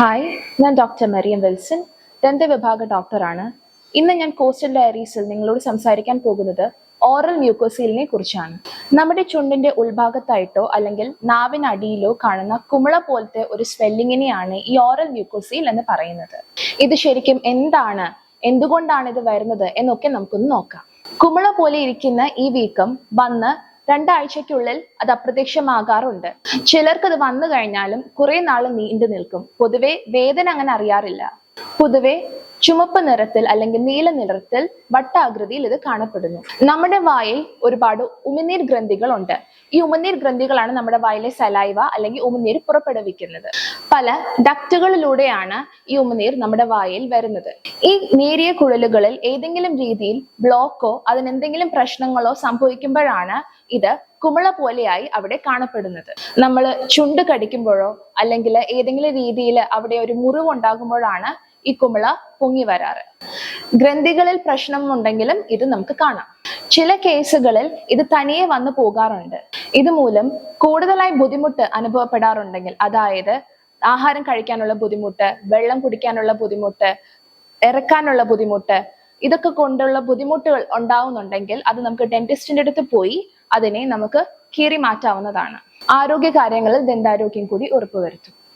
Hi ഞാൻ doctor Mariam Wilson. ദന്തവിഭാഗ ഡോക്ടറാണ് ഇന്ന് ഞാൻ കോസ്റ്റൽ ഡയറീസിൽ നിങ്ങളോട് സംസാരിക്കാൻ പോകുന്നത് ഓറൽ മ്യൂക്കോസീലിനെ കുറിച്ചാണ്. നമ്മുടെ ചുണ്ടിന്റെ ഉൾഭാഗത്തായിട്ടോ അല്ലെങ്കിൽ നാവിനടിയിലോ കാണുന്ന കുമിള പോലത്തെ ഒരു സ്വെല്ലിങ്ങിനെയാണ് ഈ ഓറൽ മ്യൂക്കോസീൽ എന്ന് പറയുന്നത്. ഇത് ശരിക്കും എന്താണ്? എന്തുകൊണ്ടാണ് ഇത് വരുന്നത്? എന്നൊക്കെ നമുക്കൊന്ന് നോക്കാം. കുമിള പോലെ ഇരിക്കുന്ന ഈ വീക്കം വന്ന് രണ്ടാഴ്ചയ്ക്കുള്ളിൽ അത് അപ്രത്യക്ഷമാകാറുണ്ട്. ചിലർക്ക് അത് വന്നു കഴിഞ്ഞാലും കുറെ നാൾ നീണ്ടു നിൽക്കും. പൊതുവെ വേദന അങ്ങനെ അറിയാറില്ല. പൊതുവെ ചുമപ്പ് നിറത്തിൽ അല്ലെങ്കിൽ നീല നിറത്തിൽ വട്ടാകൃതിയിൽ ഇത് കാണപ്പെടുന്നു. നമ്മുടെ വായിൽ ഒരുപാട് ഉമിനീർ ഗ്രന്ഥികൾ ഉണ്ട് ഈ ഉമിനീർ ഗ്രന്ഥികളാണ് നമ്മുടെ വായിലെ സലൈവ അല്ലെങ്കിൽ ഉമിനീർ പുറപ്പെടുവിക്കുന്നത്. പല ഡക്റ്റുകളിലൂടെയാണ് ഈ ഉമിനീർ നമ്മുടെ വായിൽ വരുന്നത്. ഈ നേരിയ കുഴലുകളിൽ ഏതെങ്കിലും രീതിയിൽ ബ്ലോക്കോ അതിനെന്തെങ്കിലും പ്രശ്നങ്ങളോ സംഭവിക്കുമ്പോഴാണ് ഇത് കുമിള പോലെയായി അവിടെ കാണപ്പെടുന്നത്. നമ്മൾ ചുണ്ട് കടിക്കുമ്പോഴോ അല്ലെങ്കിൽ ഏതെങ്കിലും രീതിയിൽ അവിടെ ഒരു മുറിവ് ഉണ്ടാകുമ്പോഴാണ് ഈ കുമിള പൊങ്ങി വരാറ്. ഗ്രന്ഥികളിൽ പ്രശ്നം ഉണ്ടെങ്കിലും ഇത് നമുക്ക് കാണാം. ചില കേസുകളിൽ ഇത് തനിയെ വന്നു പോകാറുണ്ട്. ഇതുമൂലം കൂടുതലായി ബുദ്ധിമുട്ട് അനുഭവപ്പെടാറുണ്ടെങ്കിൽ അതായത് ആഹാരം കഴിക്കാനുള്ള ബുദ്ധിമുട്ട് വെള്ളം കുടിക്കാനുള്ള ബുദ്ധിമുട്ട് ഇറക്കാനുള്ള ബുദ്ധിമുട്ട് ഇതൊക്കെ കൊണ്ടുള്ള ബുദ്ധിമുട്ടുകൾ ഉണ്ടാവുന്നുണ്ടെങ്കിൽ അത് നമുക്ക് ഡെന്റിസ്റ്റിന്റെ അടുത്ത് പോയി അതിനെ നമുക്ക് കീറി മാറ്റാവുന്നതാണ് ആരോഗ്യ കാര്യങ്ങളിൽ ദന്താരോഗ്യം കൂടി ഉറപ്പുവരുത്തും.